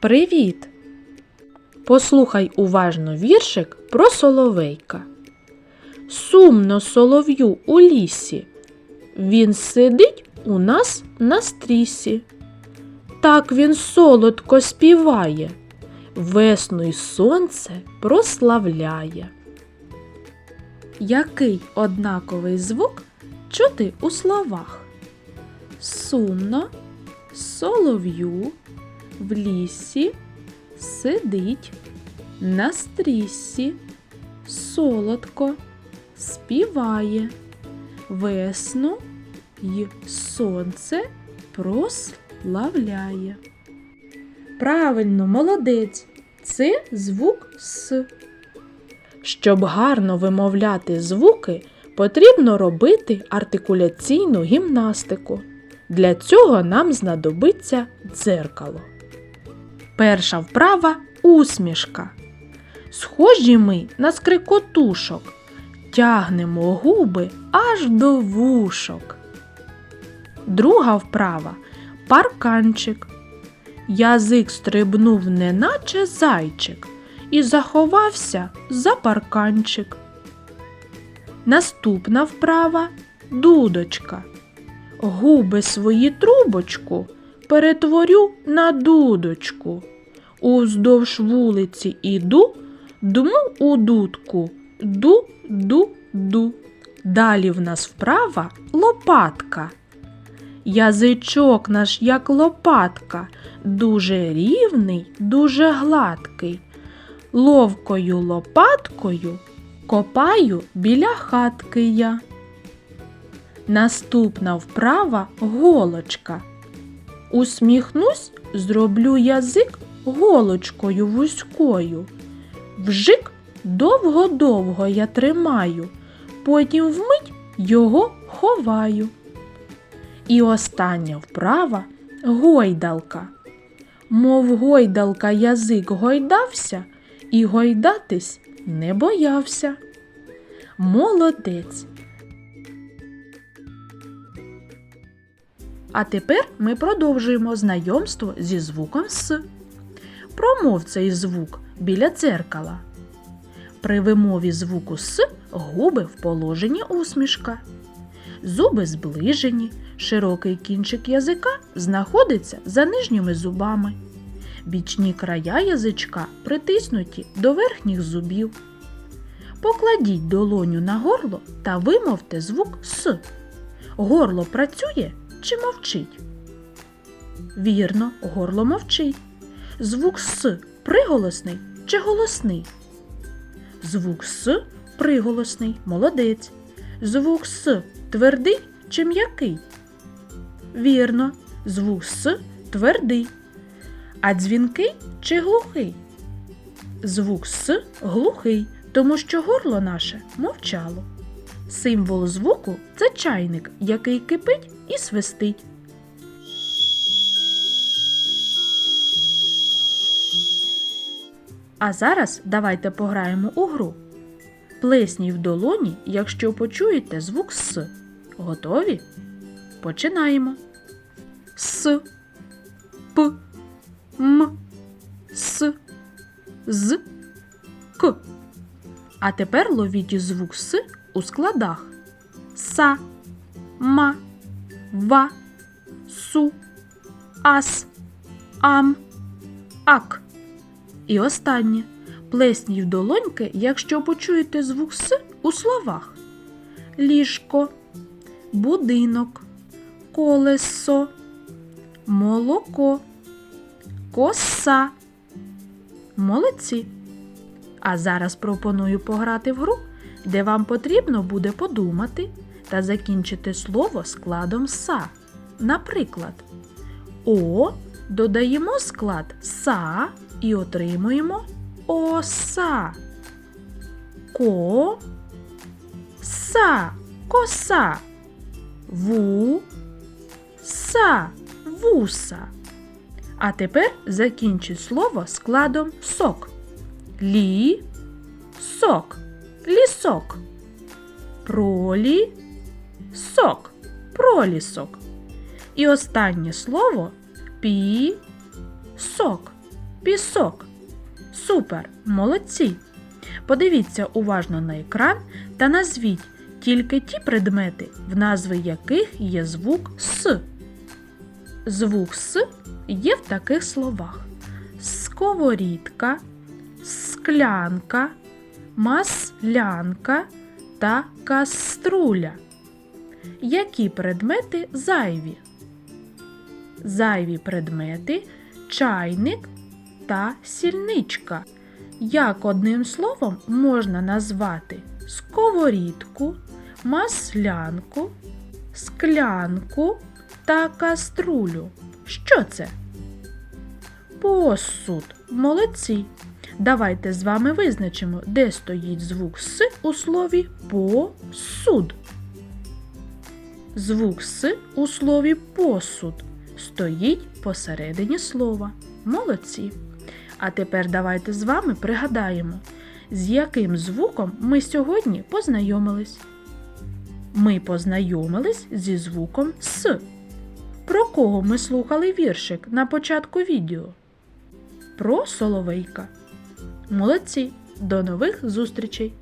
Привіт! Послухай уважно віршик про соловейка. Сумно солов'ю у лісі. Він сидить у нас на стрісі. Так він солодко співає, весну й сонце прославляє. Який однаковий звук чути у словах? Сумно, солов'ю, в лісі, сидить, на стрісі, солодко, співає, весну й сонце прославляє. Правильно, молодець. Це звук С. Щоб гарно вимовляти звуки, потрібно робити артикуляційну гімнастику. Для цього нам знадобиться дзеркало. Перша вправа усмішка. Схожі ми на скрикотушок, тягнемо губи аж до вушок. Друга вправа парканчик. Язик стрибнув, неначе зайчик, і заховався за парканчик. Наступна вправа дудочка. Губи свої трубочку перетворю на дудочку. Уздовж вулиці іду, дму у дудку, ду-ду-ду. Далі в нас вправа лопатка. Язичок наш, як лопатка, дуже рівний, дуже гладкий. Ловкою лопаткою копаю біля хатки я. Наступна вправа голочка. Усміхнусь, зроблю язик голочкою вузькою. Вжик довго-довго я тримаю, потім вмить його ховаю. І остання вправа гойдалка. Мов гойдалка язик гойдався і гойдатись не боявся. Молодець. А тепер ми продовжуємо знайомство зі звуком С. Промов цей звук біля дзеркала. При вимові звуку С губи в положенні усмішка. Зуби зближені, широкий кінчик язика знаходиться за нижніми зубами. Бічні края язичка притиснуті до верхніх зубів. Покладіть долоню на горло та вимовте звук С. Горло працює чи мовчить? Вірно, горло мовчить. Звук С приголосний чи голосний? Звук С приголосний, молодець. Звук С твердий чи м'який? Вірно, звук С твердий. А дзвінкий чи глухий? Звук С глухий, тому що горло наше мовчало. Символ звуку це чайник, який кипить і свистить. А зараз давайте пограємо у гру. Плесніть в долоні, якщо почуєте звук С. Готові? Починаємо. С, П, М, С, З, К. А тепер ловіть звук С у складах. Са, ма, ва, су, ас, ам, ак. І останнє. Плесніть в долоньки, якщо почуєте звук С у словах. Ліжко, будинок, колесо, молоко, коса. Молодці. А зараз пропоную пограти в гру, де вам потрібно буде подумати та закінчити слово складом са. Наприклад, О додаємо склад са і отримуємо оса. Ко са коса. Ву са вуса. А тепер закінчіть слово складом сок. Лі сок. Лісок. Пролі сок. Пролісок. І останнє слово пі сок. Пісок. Супер! Молодці! Подивіться уважно на екран та назвіть тільки ті предмети, в назви яких є звук С. Звук С є в таких словах: сковорідка, склянка, маслянка та каструля. Які предмети зайві? Зайві предмети чайник та сільничка. Як одним словом можна назвати сковорідку, маслянку, склянку та каструлю? Що це? Посуд. Молодці. Давайте з вами визначимо, де стоїть звук С у слові посуд. Звук С у слові посуд стоїть посередині слова. Молодці. А тепер давайте з вами пригадаємо, з яким звуком ми сьогодні познайомились. Ми познайомились зі звуком С. Про кого ми слухали віршик на початку відео? Про Соловейка. Молодці! До нових зустрічей!